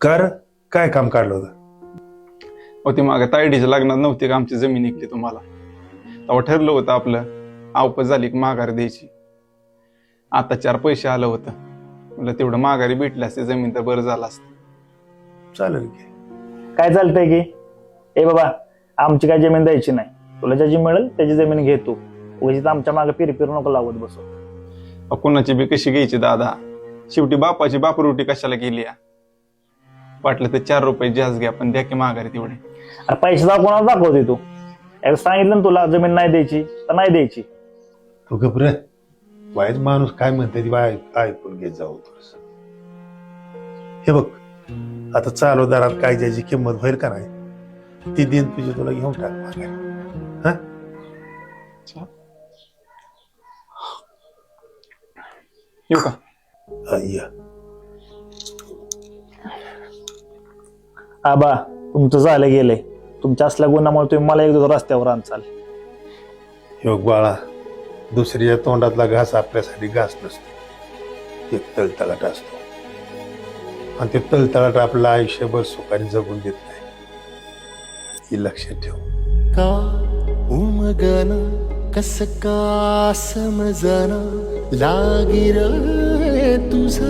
कर काय काम काढलं होतं? हो ती मागे तायडीच्या लग्नात नव्हती का आमची जमीन निघली तुम्हाला? तेव्हा ठरलं होतं आपलं अवपत झाली की माघार द्यायची. आता चार पैसे आलं होतं. म्हणलं तेवढं माघारी भेटली असते जमीन तर बरं झालं असतं. चालेल की. काय चालतंय की? ए बाबा आमची काय जमीन द्यायची नाही. तुला ज्याची मिळेल त्याची जमीन घे तू. उगाच आमच्या मागे पिर पिरू नको लावत बसू. अहो, कुणाची बी कशी घ्यायची दादा? शेवटी बापाची बापरुटी कशाला केली या? वाटलं तर चार रुपये जास्त घ्या पण द्या की माघारी तेवढे. अरे पैसे कोणाला दाखवते तू? एकदा सांगितलं ना तुला जमीन नाही द्यायची तर नाही द्यायची. तू घबरे वाईट माणूस काय म्हणते ती बाय ऐकून घेत जाऊ थोडस. हे बघ आता चालू दारात काय ज्याची किंमत होईल का नाही ती दिन तुझी तुला घेऊन टाक मागे. हा? येऊ का? हा, आबा तुमचं झालं गेलंय. तुमच्या असल्या गुणामुळे तुम्ही मला एक दिवस रस्त्यावर आणचाल हे बघ बाळा दुसऱ्या तोंडातला घास आपल्यासाठी घास नसतो. एक तळतळाट असतो. आणि ते तळतळाट आपलं आयुष्यभर सुखाने जगून देत नाही. हे लक्षात ठेव. का उमगना कस का समजना लागिर तुझ?